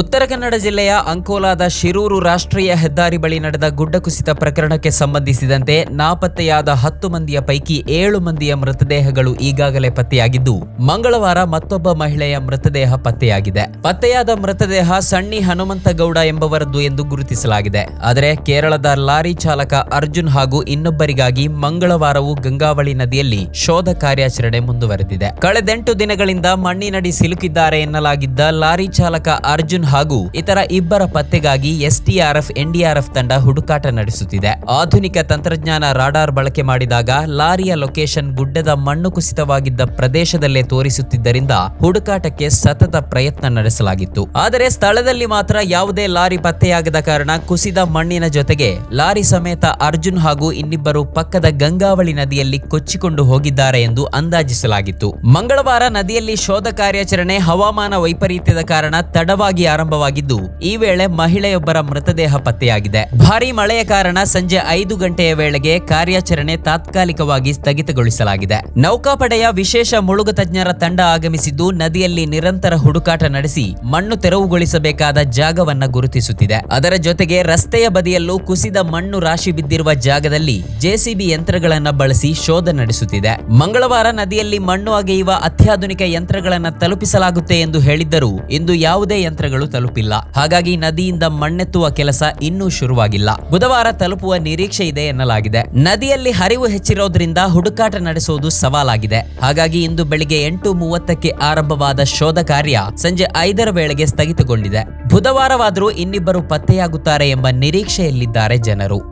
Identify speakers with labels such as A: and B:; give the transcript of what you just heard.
A: ಉತ್ತರ ಕನ್ನಡ ಜಿಲ್ಲೆಯ ಅಂಕೋಲಾದ ಶಿರೂರು ರಾಷ್ಟ್ರೀಯ ಹೆದ್ದಾರಿ ಬಳಿ ನಡೆದ ಗುಡ್ಡ ಕುಸಿತ ಪ್ರಕರಣಕ್ಕೆ ಸಂಬಂಧಿಸಿದಂತೆ ನಾಪತ್ತೆಯಾದ ಹತ್ತು ಮಂದಿಯ ಪೈಕಿ ಏಳು ಮಂದಿಯ ಮೃತದೇಹಗಳು ಈಗಾಗಲೇ ಪತ್ತೆಯಾಗಿದ್ದು, ಮಂಗಳವಾರ ಮತ್ತೊಬ್ಬ ಮಹಿಳೆಯ ಮೃತದೇಹ ಪತ್ತೆಯಾಗಿದೆ. ಪತ್ತೆಯಾದ ಮೃತದೇಹ ಸಣ್ಣಿ ಹನುಮಂತಗೌಡ ಎಂಬವರದ್ದು ಎಂದು ಗುರುತಿಸಲಾಗಿದೆ. ಆದರೆ ಕೇರಳದ ಲಾರಿ ಚಾಲಕ ಅರ್ಜುನ್ ಹಾಗೂ ಇನ್ನೊಬ್ಬರಿಗಾಗಿ ಮಂಗಳವಾರವೂ ಗಂಗಾವಳಿ ನದಿಯಲ್ಲಿ ಶೋಧ ಕಾರ್ಯಾಚರಣೆ ಮುಂದುವರೆದಿದೆ. ಕಳೆದೆಂಟು ದಿನಗಳಿಂದ ಮಣ್ಣಿನಡಿ ಸಿಲುಕಿದ್ದಾರೆ ಎನ್ನಲಾಗಿದ್ದ ಲಾರಿ ಚಾಲಕ ಅರ್ಜುನ್ ಹಾಗೂ ಇತರ ಇಬ್ಬರ ಪತ್ತೆಗಾಗಿ ಎಸ್ಡಿಆರ್ಎಫ್, ಎನ್ಡಿಆರ್ಎಫ್ ತಂಡ ಹುಡುಕಾಟ ನಡೆಸುತ್ತಿದೆ. ಆಧುನಿಕ ತಂತ್ರಜ್ಞಾನ ರಾಡಾರ್ ಬಳಕೆ ಮಾಡಿದಾಗ ಲಾರಿಯ ಲೊಕೇಶನ್ ಗುಡ್ಡದ ಮಣ್ಣು ಕುಸಿತವಾಗಿದ್ದ ಪ್ರದೇಶದಲ್ಲೇ ತೋರಿಸುತ್ತಿದ್ದರಿಂದ ಹುಡುಕಾಟಕ್ಕೆ ಸತತ ಪ್ರಯತ್ನ ನಡೆಸಲಾಗಿತ್ತು. ಆದರೆ ಸ್ಥಳದಲ್ಲಿ ಮಾತ್ರ ಯಾವುದೇ ಲಾರಿ ಪತ್ತೆಯಾಗದ ಕಾರಣ ಕುಸಿದ ಮಣ್ಣಿನ ಜೊತೆಗೆ ಲಾರಿ ಸಮೇತ ಅರ್ಜುನ್ ಹಾಗೂ ಇನ್ನಿಬ್ಬರು ಪಕ್ಕದ ಗಂಗಾವಳಿ ನದಿಯಲ್ಲಿ ಕೊಚ್ಚಿಕೊಂಡು ಹೋಗಿದ್ದಾರೆ ಎಂದು ಅಂದಾಜಿಸಲಾಗಿತ್ತು. ಮಂಗಳವಾರ ನದಿಯಲ್ಲಿ ಶೋಧ ಕಾರ್ಯಾಚರಣೆ, ಹವಾಮಾನ ವೈಪರೀತ್ಯದ ಕಾರಣ ತಡವಾಗಿ ಆರಂಭವಾಗಿದ್ದು, ಈ ವೇಳೆ ಮಹಿಳೆಯೊಬ್ಬರ ಮೃತದೇಹ ಪತ್ತೆಯಾಗಿದೆ. ಭಾರೀ ಮಳೆಯ ಕಾರಣ ಸಂಜೆ ಐದು ಗಂಟೆಯ ವೇಳೆಗೆ ಕಾರ್ಯಾಚರಣೆ ತಾತ್ಕಾಲಿಕವಾಗಿ ಸ್ಥಗಿತಗೊಳಿಸಲಾಗಿದೆ. ನೌಕಾಪಡೆಯ ವಿಶೇಷ ಮುಳುಗು ತಜ್ಞರ ತಂಡ ಆಗಮಿಸಿದ್ದು, ನದಿಯಲ್ಲಿ ನಿರಂತರ ಹುಡುಕಾಟ ನಡೆಸಿ ಮಣ್ಣು ತೆರವುಗೊಳಿಸಬೇಕಾದ ಜಾಗವನ್ನ ಗುರುತಿಸುತ್ತಿದೆ. ಅದರ ಜೊತೆಗೆ ರಸ್ತೆಯ ಬದಿಯಲ್ಲೂ ಕುಸಿದ ಮಣ್ಣು ರಾಶಿ ಬಿದ್ದಿರುವ ಜಾಗದಲ್ಲಿ ಜೆಸಿಬಿ ಯಂತ್ರಗಳನ್ನ ಬಳಸಿ ಶೋಧ ನಡೆಸುತ್ತಿದೆ. ಮಂಗಳವಾರ ನದಿಯಲ್ಲಿ ಮಣ್ಣು ಅಗೆಯುವ ಅತ್ಯಾಧುನಿಕ ಯಂತ್ರಗಳನ್ನ ತಲುಪಿಸಲಾಗುತ್ತೆ ಎಂದು ಹೇಳಿದ್ದರೂ, ಇಂದು ಯಾವುದೇ ಯಂತ್ರಗಳು ತಲುಪಿಲ್ಲ. ಹಾಗಾಗಿ ನದಿಯಿಂದ ಮಣ್ಣೆತ್ತುವ ಕೆಲಸ ಇನ್ನೂ ಶುರುವಾಗಿಲ್ಲ. ಬುಧವಾರ ತಲುಪುವ ನಿರೀಕ್ಷೆ ಇದೆ ಎನ್ನಲಾಗಿದೆ. ನದಿಯಲ್ಲಿ ಹರಿವು ಹೆಚ್ಚಿರೋದ್ರಿಂದ ಹುಡುಕಾಟ ನಡೆಸುವುದು ಸವಾಲಾಗಿದೆ. ಹಾಗಾಗಿ ಇಂದು ಬೆಳಿಗ್ಗೆ ಎಂಟು ಮೂವತ್ತಕ್ಕೆ ಆರಂಭವಾದ ಶೋಧ ಕಾರ್ಯ ಸಂಜೆ ಐದರ ವೇಳೆಗೆ ಸ್ಥಗಿತಗೊಂಡಿದೆ. ಬುಧವಾರವಾದರೂ ಇನ್ನಿಬ್ಬರು ಪತ್ತೆಯಾಗುತ್ತಾರೆ ಎಂಬ ನಿರೀಕ್ಷೆಯಲ್ಲಿದ್ದಾರೆ ಜನರು.